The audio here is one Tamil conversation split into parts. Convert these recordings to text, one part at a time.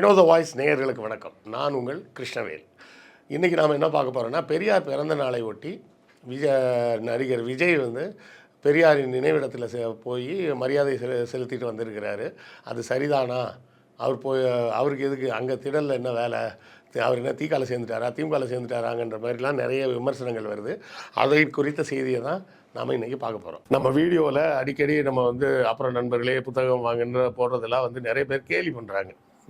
வினோத வாய்ஸ் நேயர்களுக்கு வணக்கம். நான் உங்கள் கிருஷ்ணவேல். இன்றைக்கி நாம் என்ன பார்க்க போகிறோம்னா பெரியார் பிறந்த நாளை ஒட்டி விஜய நடிகர் விஜய் வந்து பெரியாரின் நினைவிடத்தில் செ போய் மரியாதை செலு செலுத்திட்டு வந்திருக்கிறாரு. அது சரிதானா? அவர் போய் அவருக்கு எதுக்கு? அங்கே திடலில் என்ன வேலை? அவர் என்ன தீக்கால சேர்ந்துட்டாரா? திமுகவில் சேர்ந்துட்டாராங்கன்ற மாதிரிலாம் நிறைய விமர்சனங்கள் வருது. அதை குறித்த செய்தியை தான் நாம் இன்றைக்கி பார்க்க போகிறோம் நம்ம வீடியோவில் அடிக்கடி நம்ம வந்து அப்புறம் நண்பர்களே புத்தகம் வாங்குன்ற போடுறதெல்லாம் வந்து நிறைய பேர் கேலி பண்ணுறாங்க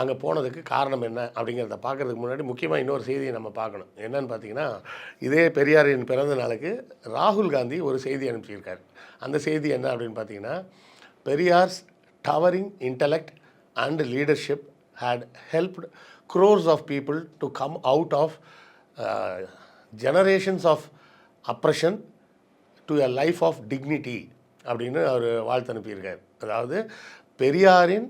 அங்கே போனதுக்கு காரணம் என்ன அப்படிங்கிறத பார்க்கறதுக்கு முன்னாடி முக்கியமாக இன்னொரு செய்தியை நம்ம பார்க்கணும். என்னன்னு பார்த்தீங்கன்னா இதே பெரியாரின் பிறந்த நாளுக்கு ராகுல் காந்தி ஒரு செய்தி அனுப்பிச்சிருக்கார். அந்த செய்தி என்ன அப்படின்னு பார்த்தீங்கன்னா Periyar's towering intellect and leadership had helped crores of people to come out of generations of oppression to a life of dignity அப்படின்னு அவர் வாழ்த்து அனுப்பியிருக்கார். அதாவது பெரியாரின்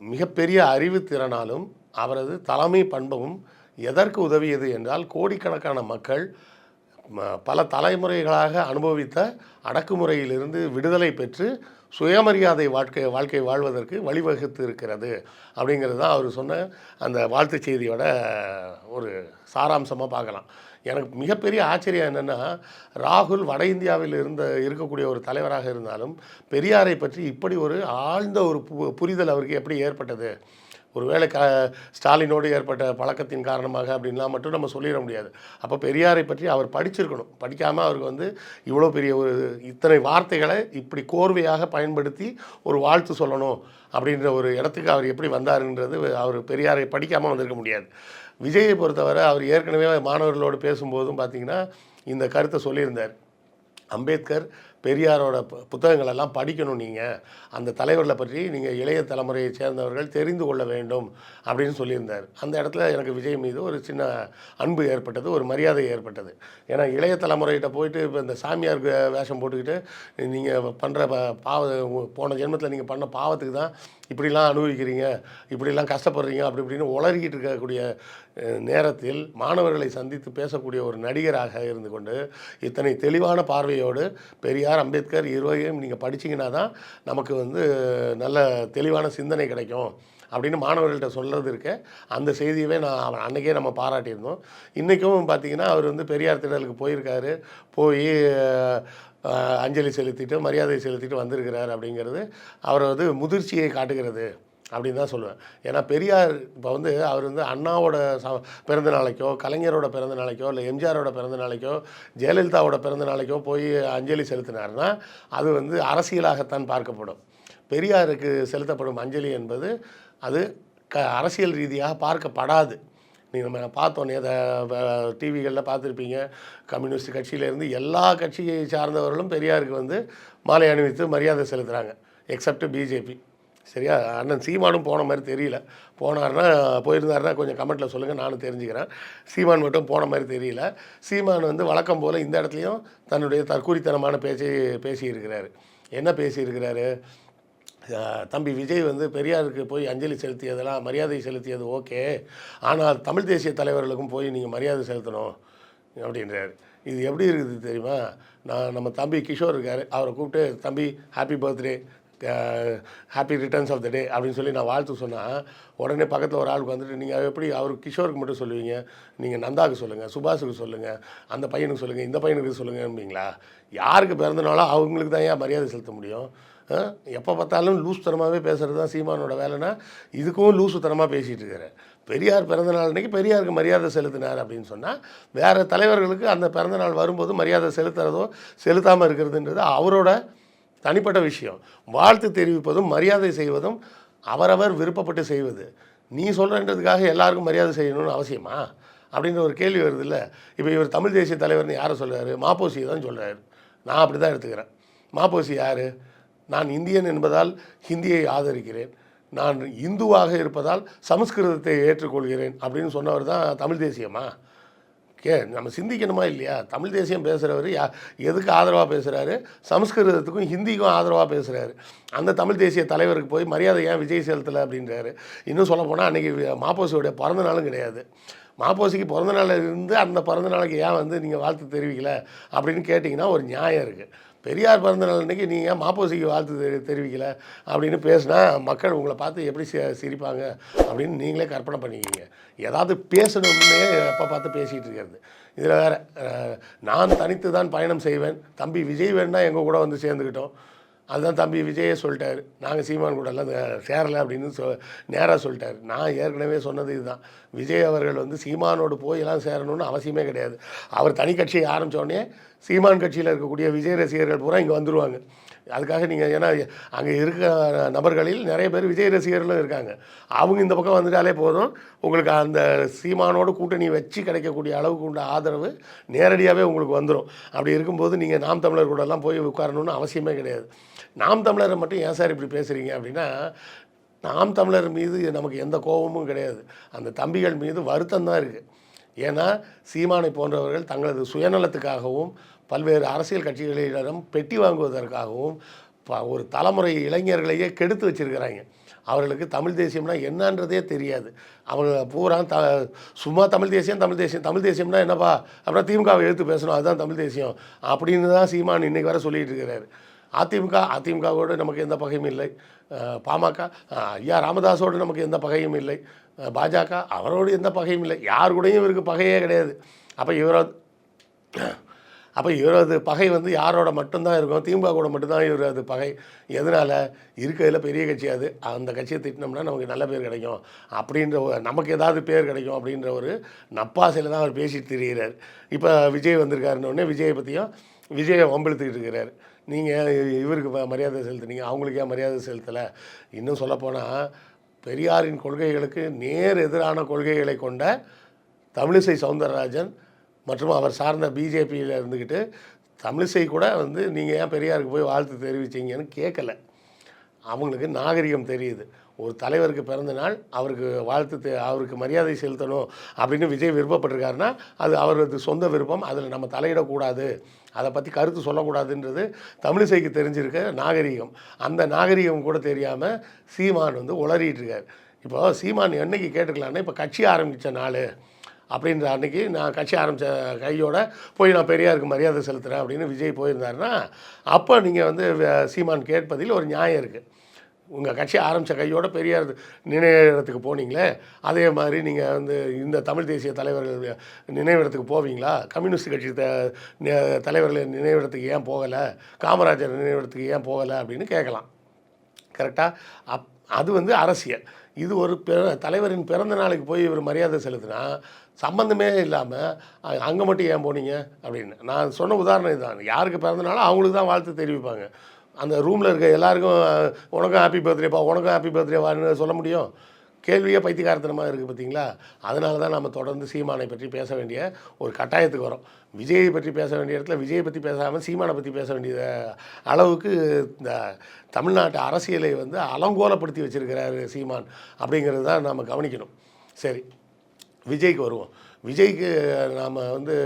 மிகப்பெரிய அறிவு திறனாலும் அவரது தலைமை பண்பும் எதற்கு உதவியது என்றால் கோடிக்கணக்கான மக்கள் பல தலைமுறைகளாக அனுபவித்த அடக்குமுறையிலிருந்து விடுதலை பெற்று சுயமரியாதை வாழ்க்கை வாழ்க்கை வாழ்வதற்கு வழிவகுத்து இருக்கிறது அப்படிங்கிறது தான் அவர் சொன்ன அந்த வாழ்த்துச் செய்தியோட ஒரு சாராம்சமாக பார்க்கலாம். எனக்கு மிகப்பெரிய ஆச்சரியம் என்னென்னா ராகுல் வட இந்தியாவில் இருந்த இருக்கக்கூடிய ஒரு தலைவராக இருந்தாலும் பெரியாரை பற்றி இப்படி ஒரு ஆழ்ந்த ஒரு பு- புரிதல் அவருக்கு எப்படி ஏற்பட்டது? ஒருவேளை க ஸ்டாலினோடு ஏற்பட்ட பழக்கத்தின் காரணமாக அப்படின்லாம் மட்டும் நம்ம சொல்லிட முடியாது. அப்போ பெரியாரை பற்றி அவர் படிச்சிருக்கணும். படிக்காமல் அவருக்கு வந்து இவ்வளோ பெரிய ஒரு இத்தனை வார்த்தைகளை இப்படி கோர்வையாக பயன்படுத்தி ஒரு வாழ்த்து சொல்லணும் அப்படின்ற ஒரு இடத்துக்கு அவர் எப்படி வந்தாருன்றது அவர் பெரியாரை படிக்காமல் வந்திருக்க முடியாது. விஜயை பொறுத்தவரை அவர் ஏற்கனவே மாணவர்களோடு பேசும்போதும் பார்த்தீங்கன்னா இந்த கருத்தை சொல்லியிருந்தார். அம்பேத்கர் பெரியாரோட பு- புத்தகங்கள் எல்லாம் படிக்கணும் நீங்கள் அந்த தலைவர்களை பற்றி நீங்கள் இளைய தலைமுறையை சேர்ந்தவர்கள் தெரிந்து கொள்ள வேண்டும் அப்படின்னு சொல்லியிருந்தார். அந்த இடத்துல எனக்கு விஜய் மீது ஒரு சின்ன அன்பு ஏற்பட்டது ஒரு மரியாதை ஏற்பட்டது. ஏன்னா இளைய தலைமுறைகிட்ட போயிட்டு இப்போ இந்த சாமியார் வேஷம் போட்டுக்கிட்டு நீங்கள் பண்ணுற பாவ போன ஜென்மத்தில் நீங்கள் பண்ண பாவத்துக்கு தான் இப்படிலாம் அனுபவிக்கிறீங்க இப்படிலாம் கஷ்டப்படுறீங்க அப்படி இப்படின்னு உளறிக்கிட்டு இருக்கக்கூடிய நேரத்தில் மாணவர்களை சந்தித்து பேசக்கூடிய ஒரு நடிகராக இருந்து கொண்டு இத்தனை தெளிவான பார்வையோடு பெரியார் அம்பேத்கர் இருவரையும் நீங்கள் படிச்சீங்கன்னா தான் நமக்கு வந்து நல்ல தெளிவான சிந்தனை கிடைக்கும் அப்படின்னு மாணவர்கள்ட்ட சொல்கிறது இருக்க. அந்த செய்தியவே நான் அவன் அன்னைக்கே நம்ம பாராட்டியிருந்தோம். இன்றைக்கும் பார்த்தீங்கன்னா அவர் வந்து பெரியார் திடலுக்கு போயிருக்காரு. போய் அஞ்சலி செலுத்திட்டு மரியாதை செலுத்திட்டு வந்திருக்கிறார் அப்படிங்கிறது அவரது வந்து முதிர்ச்சியை காட்டுகிறது. அப்படின்னு தான் சொல்லுவேன். ஏன்னா பெரியார் இப்போ வந்து அவர் வந்து அண்ணாவோட ச பிறந்த நாளைக்கோ கலைஞரோட பிறந்த நாளைக்கோ இல்லை எம்ஜிஆரோட பிறந்த நாளைக்கோ ஜெயலலிதாவோட பிறந்த நாளைக்கோ போய் அஞ்சலி செலுத்தினார்னா அது வந்து அரசியலாகத்தான் பார்க்கப்படும். பெரியாருக்கு செலுத்தப்படும் அஞ்சலி என்பது அது க அரசியல் ரீதியாக பார்க்கப்படாது. நீங்கள் நம்ம பார்த்தோன்னே அதை டிவிகளில் பார்த்துருப்பீங்க. கம்யூனிஸ்ட் கட்சியிலேருந்து எல்லா கட்சியை சார்ந்தவர்களும் பெரியாருக்கு வந்து மாலை அணிவித்து மரியாதை செலுத்துகிறாங்க எக்ஸப்ட் பிஜேபி. சரியா? அண்ணன் சீமானும் போன மாதிரி தெரியல. போனார்னா போயிருந்தாருன்னா கொஞ்சம் கமெண்ட்டில் சொல்லுங்கள் நானும் தெரிஞ்சுக்கிறேன். சீமான் மட்டும் போன மாதிரி தெரியல. சீமான் வந்து வழக்கம் போல் இந்த இடத்துலையும் தன்னுடைய தற்கூரித்தனமான பேச்சை பேசியிருக்கிறாரு. என்ன பேசியிருக்கிறாரு? தம்பி விஜய் வந்து பெரியாருக்கு போய் அஞ்சலி செலுத்தியதெல்லாம் மரியாதை செலுத்தியது ஓகே. ஆனால் தமிழ் தேசிய தலைவர்களுக்கும் போய் நீங்கள் மரியாதை செலுத்தணும் அப்படின்றாரு. இது எப்படி இருக்குது தெரியுமா? நான் நம்ம தம்பி கிஷோர் இருக்கார். அவரை கூப்பிட்டு தம்பி happy birthday happy returns of the day அப்படின்னு சொல்லி நான் வாழ்த்து சொன்னால் உடனே பக்கத்தில் ஒரு ஆளுக்கு வந்துட்டு நீங்கள் எப்படி அவர் கிஷோருக்கு மட்டும் சொல்லுவீங்க? நீங்கள் நந்தாவுக்கு சொல்லுங்கள் சுபாஷுக்கு சொல்லுங்கள் அந்த பையனுக்கு சொல்லுங்கள் இந்த பையனுக்கு சொல்லுங்கம்பீங்களா யாருக்கு பிறந்தனாலோ அவங்களுக்கு தான் ஏன் மரியாதை செலுத்த முடியும்? எப்போ பார்த்தாலும் லூஸ் தனமாகவே பேசுகிறது தான் சீமானோட வேலைன்னா இதுக்கும் லூசு தனமாக பேசிகிட்டு இருக்கிறேன் பெரியார் பிறந்தநாள் அன்றைக்கி பெரியாருக்கு மரியாதை செலுத்தினார் அப்படின்னு சொன்னால் வேறு தலைவர்களுக்கு அந்த பிறந்தநாள் வரும்போது மரியாதை செலுத்துறதோ செலுத்தாமல் இருக்கிறதுன்றது அவரோட தனிப்பட்ட விஷயம். வாழ்த்து தெரிவிப்பதும் மரியாதை செய்வதும் அவரவர் விருப்பப்பட்டு செய்வது. நீ சொல்கிறன்றதுக்காக எல்லாருக்கும் மரியாதை செய்யணும்னு அவசியமா? அப்படின்ற ஒரு கேள்வி வருது இல்லை இப்போ இவர் தமிழ் தேசிய தலைவர்னு யாரை சொல்கிறாரு மாப்போசியை தான் சொல்கிறாரு நான் அப்படி தான் எடுத்துக்கிறேன். மாப்போசி யார்? நான் இந்தியன் என்பதால் ஹிந்தியை ஆதரிக்கிறேன். நான் இந்துவாக இருப்பதால் சமஸ்கிருதத்தை ஏற்றுக்கொள்கிறேன் அப்படின்னு சொன்னவர் தான் தமிழ் தேசியமா? கே நம்ம சிந்திக்கணுமா இல்லையா? தமிழ் தேசியம் பேசுகிறவர் யா எதுக்கு ஆதரவாக பேசுகிறாரு சமஸ்கிருதத்துக்கும் ஹிந்திக்கும் ஆதரவாக பேசுகிறாரு அந்த தமிழ் தேசிய தலைவருக்கு போய் மரியாதை ஏன் விஜய் செலுத்தலை அப்படின்றாரு. இன்னும் சொல்ல போனால் அன்றைக்கி மாப்போசியோடைய பிறந்த நாளும் கிடையாது. மாப்போசிக்கு பிறந்த நாள் இருந்து அந்த பிறந்த நாளுக்கு ஏன் வந்து நீங்கள் வாழ்த்து தெரிவிக்கல அப்படின்னு கேட்டிங்கன்னா ஒரு நியாயம் இருக்குது பெரியார் பிறந்த நாள் அன்றைக்கி நீங்கள் ஏன் மாப்போசிக்கு வாழ்த்து தெரி தெரிவிக்கல? அப்படின்னு பேசினா மக்கள் உங்களை பார்த்து எப்படி சி சிரிப்பாங்க அப்படின்னு நீங்களே கற்பனை பண்ணிக்கிங்க. ஏதாவது பேசணும்னே எப்போ பார்த்து பேசிகிட்டு இருக்கிறது. இதில் வேறு நான் தனித்து தான் பயணம் செய்வேன். தம்பி விஜய் வேணுன்னா எங்கள் கூட வந்து சேர்ந்துக்கிட்டோம். அதுதான் தம்பி விஜயே சொல்லிட்டார். நாங்கள் சீமான் கூடலாம் சேரலை அப்படின்னு சொ நேராக சொல்லிட்டார். நான் ஏற்கனவே சொன்னது இதுதான். விஜய் அவர்கள் வந்து சீமானோடு போய் எல்லாம் சேரணும்னு அவசியமே கிடையாது. அவர் தனி கட்சியை ஆரம்பித்தோடனே சீமான் கட்சியில் இருக்கக்கூடிய விஜய் ரசிகர்கள் பூரா இங்கே வந்துடுவாங்க அதுக்காக நீங்கள் ஏன்னா அங்கே இருக்கிற நபர்களில் நிறைய பேர் விஜய் ரசிகர்களும் இருக்காங்க. அவங்க இந்த பக்கம் வந்துட்டாலே போதும். உங்களுக்கு அந்த சீமானோடு கூட்டணி வச்சு கிடைக்கக்கூடிய அளவுக்கு உள்ள ஆதரவு நேரடியாகவே உங்களுக்கு வந்துடும் அப்படி இருக்கும்போது நீங்கள் நாம் தமிழர் கூடலாம் போய் உட்காரணும்னு அவசியமே கிடையாது. நாம் தமிழரை மட்டும் ஏன் சார் இப்படி பேசுகிறீங்க அப்படின்னா நாம் தமிழர் மீது நமக்கு எந்த கோபமும் கிடையாது. அந்த தம்பிகள் மீது வருத்தம் தான் இருக்குது ஏன்னா சீமானை போன்றவர்கள் தங்களது சுயநலத்துக்காகவும் பல்வேறு அரசியல் கட்சிகளிடம் பெட்டி வாங்குவதற்காகவும் ஒரு தலைமுறை இளைஞர்களையே கெடுத்து வச்சிருக்கிறாங்க. அவர்களுக்கு தமிழ் தேசியம்னா என்னன்றதே தெரியாது. அவங்க பூரா த சும்மா தமிழ் தேசியம் தமிழ் தேசியம் தமிழ் தேசியம்னா என்னப்பா? அப்புறம் திமுகவை எடுத்து பேசணும் அதுதான் தமிழ் தேசியம். அப்படின்னு தான் சீமான் இன்னைக்கு வரை சொல்லிட்டு இருக்கிறாரு. அதிமுக அதிமுகவோடு நமக்கு எந்த பகையும் இல்லை. பாமக ஐயா ராமதாஸோடு நமக்கு எந்த பகையும் இல்லை. பாஜக அவரோடு எந்த பகையும் இல்லை. யார் கூடயும் இவருக்கு பகையே கிடையாது. அப்போ இவரோ அப்போ இவரது பகை வந்து யாரோட மட்டும்தான் இருக்கும்? திமுக கூட மட்டும்தான் இவரது பகை. எதனால்? இருக்கிறதுல பெரிய கட்சி அது. அந்த கட்சியை திட்டினோம்னா நமக்கு நல்ல பேர் கிடைக்கும். அப்படின்ற ஒரு- நமக்கு ஏதாவது பேர் கிடைக்கும் அப்படின்ற ஒரு நப்பாசையில் தான் அவர் பேசிட்டு திரிகிறார் இப்போ விஜய் வந்திருக்காருன்னொடனே விஜயை பற்றியும் விஜயை வம்பிழுத்துக்கிட்டு இருக்கிறார். நீங்கள் இவருக்கு ம- மரியாதை செலுத்துனீங்க. அவங்களுக்கு ஏன் மரியாதை செலுத்தலை? இன்னும் சொல்லப்போனால் பெரியாரின் கொள்கைகளுக்கு நேர் எதிரான கொள்கைகளை கொண்ட தமிழிசை சவுந்தரராஜன் மற்றும் அவர் சார்ந்த பிஜேபியில் இருந்துக்கிட்டு தமிழிசை கூட வந்து நீங்கள் ஏன் பெரியாருக்கு போய் வாழ்த்து தெரிவிச்சீங்கன்னு கேட்கல அவங்களுக்கு நாகரிகம் தெரியுது. ஒரு தலைவருக்கு பிறந்த நாள் அவருக்கு வாழ்த்து தெ- அவருக்கு மரியாதை செலுத்தணும் அப்படின்னு விஜய் விருப்பப்பட்டிருக்காருன்னா அது அவரது சொந்த விருப்பம். அதில் நம்ம தலையிடக்கூடாது. அதை பற்றி கருத்து சொல்லக்கூடாதுன்றது தமிழிசைக்கு தெரிஞ்சிருக்க நாகரிகம். அந்த நாகரிகம் கூட தெரியாமல் சீமான் வந்து உளறிட்டுருக்கார் இப்போ சீமான் என்னைக்கு கேட்டுக்கலான்னா இப்போ கட்சி ஆரம்பித்த நாள். அப்படின்ற அன்னைக்கு நான் கட்சி ஆரம்பித்த கையோட போய் நான் பெரியாருக்கு மரியாதை செலுத்துகிறேன் அப்படின்னு விஜய் போயிருந்தாருன்னா அப்போ நீங்கள் வந்து சீமான் கேட்பதில் ஒரு நியாயம் இருக்குது உங்கள் கட்சி ஆரம்பித்த கையோட பெரியார் நினைவிடத்துக்கு போனீங்களே அதே மாதிரி நீங்கள் வந்து இந்த தமிழ் தேசிய தலைவர்கள் நினைவிடத்துக்கு போவீங்களா? கம்யூனிஸ்ட் கட்சி த தலைவர்கள் நினைவிடத்துக்கு ஏன் போகலை? காமராஜர் நினைவிடத்துக்கு ஏன் போகலை அப்படின்னு கேட்கலாம். கரெக்டாக அப் அது வந்து அரசியல். இது ஒரு பிற தலைவரின் பிறந்த நாளைக்கு போய் இவர் மரியாதை செலுத்தினா சம்மந்தமே இல்லாமல் அங்கே மட்டும் ஏன் போனீங்க? அப்படின்னு. நான் சொன்ன உதாரணம் இதுதான். யாருக்கு பிறந்தனாலும் அவங்களுக்கு தான் வாழ்த்து தெரிவிப்பாங்க. அந்த ரூமில் இருக்க எல்லாருக்கும் உனக்கும் ஹாப்பி பர்த்டேப்பா உனக்கும் ஹாப்பி பர்த்டேவான்னு சொல்ல முடியும். கேள்வியே பைத்தியக்காரத்தனமாக இருக்குது பார்த்தீங்களா? அதனால தான் நம்ம தொடர்ந்து சீமானை பற்றி பேச வேண்டிய ஒரு கட்டாயத்துக்கு வரோம். விஜயை பற்றி பேச வேண்டிய இடத்துல விஜயை பற்றி பேசாமல் சீமானை பற்றி பேச வேண்டிய அளவுக்கு இந்த தமிழ்நாட்டு அரசியலை வந்து அலங்கோலப்படுத்தி வச்சிருக்கிறாரு சீமான் அப்படிங்கிறது தான் நம்ம கவனிக்கணும். சரி. விஜய்க்கு வருவோம். விஜய்க்கு நாம் வந்து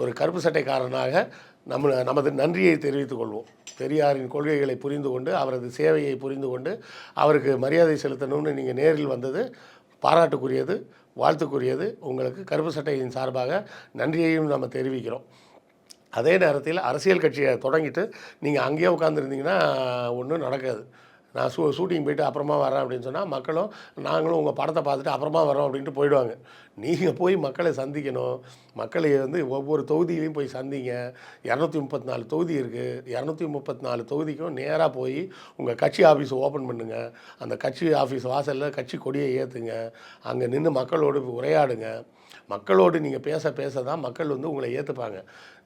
ஒரு கருப்பு சட்டைக்காரனாக நம்ம நமது நன்றியை தெரிவித்துக் கொள்வோம். பெரியாரின் கொள்கைகளை புரிந்து கொண்டு அவரது சேவையை புரிந்து கொண்டு அவருக்கு மரியாதை செலுத்தணும்னு நீங்கள் நேரில் வந்தது பாராட்டுக்குரியது வாழ்த்துக்குரியது. உங்களுக்கு கருப்பு சட்டையின் சார்பாக நன்றியையும் நம்ம தெரிவிக்கிறோம். அதே நேரத்தில் அரசியல் கட்சியை தொடங்கிட்டு நீங்கள் அங்கேயே உட்காந்துருந்தீங்கன்னா ஒன்றும் நடக்காது. நான் ஷூ ஷூட்டிங் போயிட்டு அப்புறமா வரேன் அப்படின்னு சொன்னால் மக்களும் நாங்களும் உங்கள் படத்தை பார்த்துட்டு அப்புறமா வரோம் அப்படின்ட்டு போயிடுவாங்க. நீங்கள் போய் மக்களை சந்திக்கணும். மக்களை வந்து ஒவ்வொரு தொகுதியிலையும் போய் சந்திங்க. இரநூத்தி முப்பத்தி நாலு தொகுதி இருக்குது இரநூத்தி முப்பத்தி நாலு தொகுதிக்கும் நேராக போய் உங்கள் கட்சி ஆஃபீஸ் ஓப்பன் பண்ணுங்கள் அந்த கட்சி ஆஃபீஸ் வாசலில் கட்சி கொடியை ஏற்றுங்க அங்கே நின்று மக்களோடு உரையாடுங்க. மக்களோடு நீங்கள் பேச பேச தான் மக்கள் வந்து உங்களை ஏற்றுப்பாங்க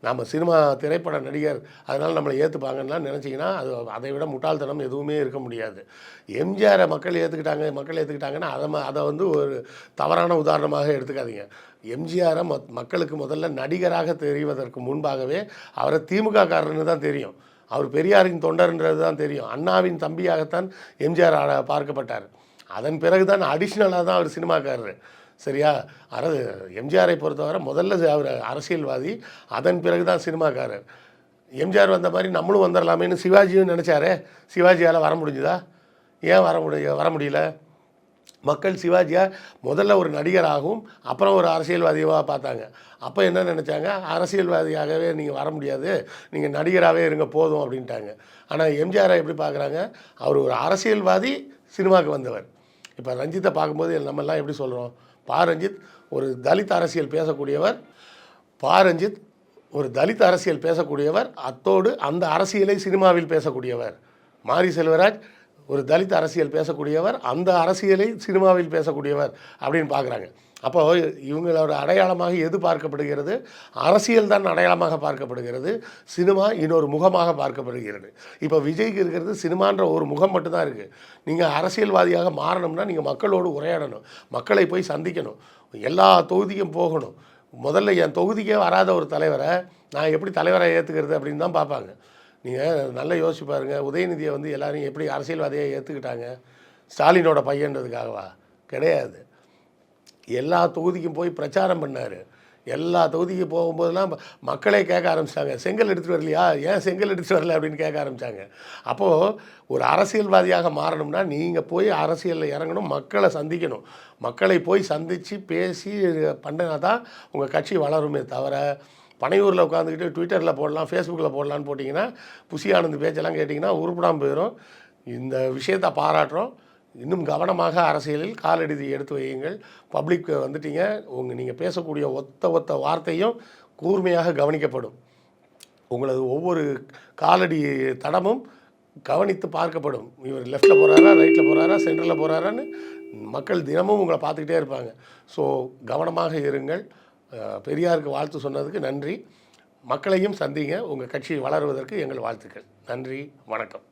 நாம் சினிமா திரைப்பட நடிகர் அதனால் நம்மளை ஏற்றுப்பாங்கன்னா நினச்சிங்கன்னா அது அதை விட முட்டாள்தனம் எதுவுமே இருக்க முடியாது. எம்ஜிஆரை மக்கள் ஏற்றுக்கிட்டாங்க மக்கள் ஏற்றுக்கிட்டாங்கன்னா அதை அதை வந்து ஒரு தவறான உதாரணமாக எடுத்துக்காதீங்க. எம்ஜிஆரை மத் மக்களுக்கு முதல்ல நடிகராக தெரிவதற்கு முன்பாகவே அவரை திமுக காரன்னு தான் தெரியும். அவர் பெரியாரின் தொண்டர்ன்றது தான் தெரியும். அண்ணாவின் தம்பியாகத்தான் எம்ஜிஆர் பார்க்கப்பட்டார். அதன் பிறகு தான் அடிஷ்னலாக தான் அவர் சினிமாக்காரர். சரியா? அரசு எம்ஜிஆரை பொறுத்தவரை முதல்ல அவர் அரசியல்வாதி அதன் பிறகு தான் சினிமாக்காரர். எம்ஜிஆர் வந்த மாதிரி நம்மளும் வந்துடலாமேன்னு சிவாஜியும் நினச்சாரே? சிவாஜியால் வர முடிஞ்சுதா? ஏன் வர முடிய வர முடியல? மக்கள் சிவாஜியை முதல்ல ஒரு நடிகராகவும் அப்புறம் ஒரு அரசியல்வாதியாக பார்த்தாங்க. அப்போ என்ன நினச்சாங்க? அரசியல்வாதியாகவே நீங்கள் வர முடியாது. நீங்கள் நடிகராகவே இருங்க போதும் அப்படின்ட்டாங்க. ஆனால் எம்ஜிஆரை எப்படி பார்க்குறாங்க? அவர் ஒரு அரசியல்வாதி சினிமாவுக்கு வந்தவர். இப்போ ரஞ்சித்தை பார்க்கும்போது நம்மெல்லாம் எப்படி சொல்கிறோம்? பா ரஞ்சித் ஒரு தலித் அரசியல் பேசக்கூடியவர். பா ரஞ்சித் ஒரு தலித் அரசியல் பேசக்கூடியவர். அத்தோடு அந்த அரசியலை சினிமாவில் பேசக்கூடியவர். மாரி செல்வராஜ் ஒரு தலித் அரசியல் பேசக்கூடியவர். அந்த அரசியலை சினிமாவில் பேசக்கூடியவர் அப்படின்னு பார்க்குறாங்க. அப்போ இவங்களோட அடையாளமாக எது பார்க்கப்படுகிறது? அரசியல் தான் அடையாளமாக பார்க்கப்படுகிறது. சினிமா இன்னொரு முகமாக பார்க்கப்படுகிறது. இப்போ விஜய்க்கு இருக்கிறது சினிமான்ற ஒரு முகம் மட்டும்தான் இருக்குது நீங்கள் அரசியல்வாதியாக மாறணும்னா நீங்கள் மக்களோடு உரையாடணும். மக்களை போய் சந்திக்கணும். எல்லா தொகுதிக்கும் போகணும். முதல்ல என் தொகுதிக்கே வராத ஒரு தலைவரை நான் எப்படி தலைவரை ஏற்றுக்கிறது அப்படின்னு தான் பார்ப்பாங்க. நீங்கள் நல்லா யோசிச்சு பாருங்கள் உதயநிதியை வந்து எல்லோரும் எப்படி அரசியல்வாதியாக ஏற்றுக்கிட்டாங்க ஸ்டாலினோட பையன்றதுக்காகவா? கிடையாது. எல்லா தொகுதிக்கும் போய் பிரச்சாரம் பண்ணார். எல்லா தொகுதிக்கு போகும்போதெல்லாம் மக்களே கேட்க ஆரம்பிச்சிட்டாங்க. செங்கல் எடுத்துகிட்டு வரலையா? ஏன் செங்கல் எடுத்துகிட்டு வரல அப்படின்னு கேட்க ஆரம்பித்தாங்க அப்போது ஒரு அரசியல்வாதியாக மாறணும்னா நீங்கள் போய் அரசியலில் இறங்கணும் மக்களை சந்திக்கணும். மக்களை போய் சந்தித்து பேசி பண்ணினா தான் உங்கள் கட்சி வளருமே தவிர பனையூரில் உட்காந்துக்கிட்டு ட்விட்டரில் போடலாம் ஃபேஸ்புக்கில் போடலான்னு போட்டிங்கன்னா புசி ஆனந்த் பேச்செல்லாம் கேட்டிங்கன்னா உருப்படாமல் போயிடும் இந்த விஷயத்தை பாராட்டுறோம். இன்னும் கவனமாக அரசியலில் காலடி எடுத்து வையுங்கள். பப்ளிக் வந்துட்டீங்க. உங்கள் நீங்கள் பேசக்கூடிய ஒத்த ஒத்த வார்த்தையும் கூர்மையாக கவனிக்கப்படும். உங்களது ஒவ்வொரு காலடி தடமும் கவனித்து பார்க்கப்படும். இவர் லெஃப்ட்டில் போகிறாரா ரைட்டில் போகிறாரா சென்டரில் போகிறாரான்னு மக்கள் தினமும் உங்களை பார்த்துக்கிட்டே இருப்பாங்க. ஸோ கவனமாக இருங்கள். பெரியாருக்கு வாழ்த்து சொன்னதுக்கு நன்றி. மக்களையும் சந்திங்க. உங்கள் கட்சி வளருவதற்கு எங்கள் வாழ்த்துக்கள். நன்றி. வணக்கம்.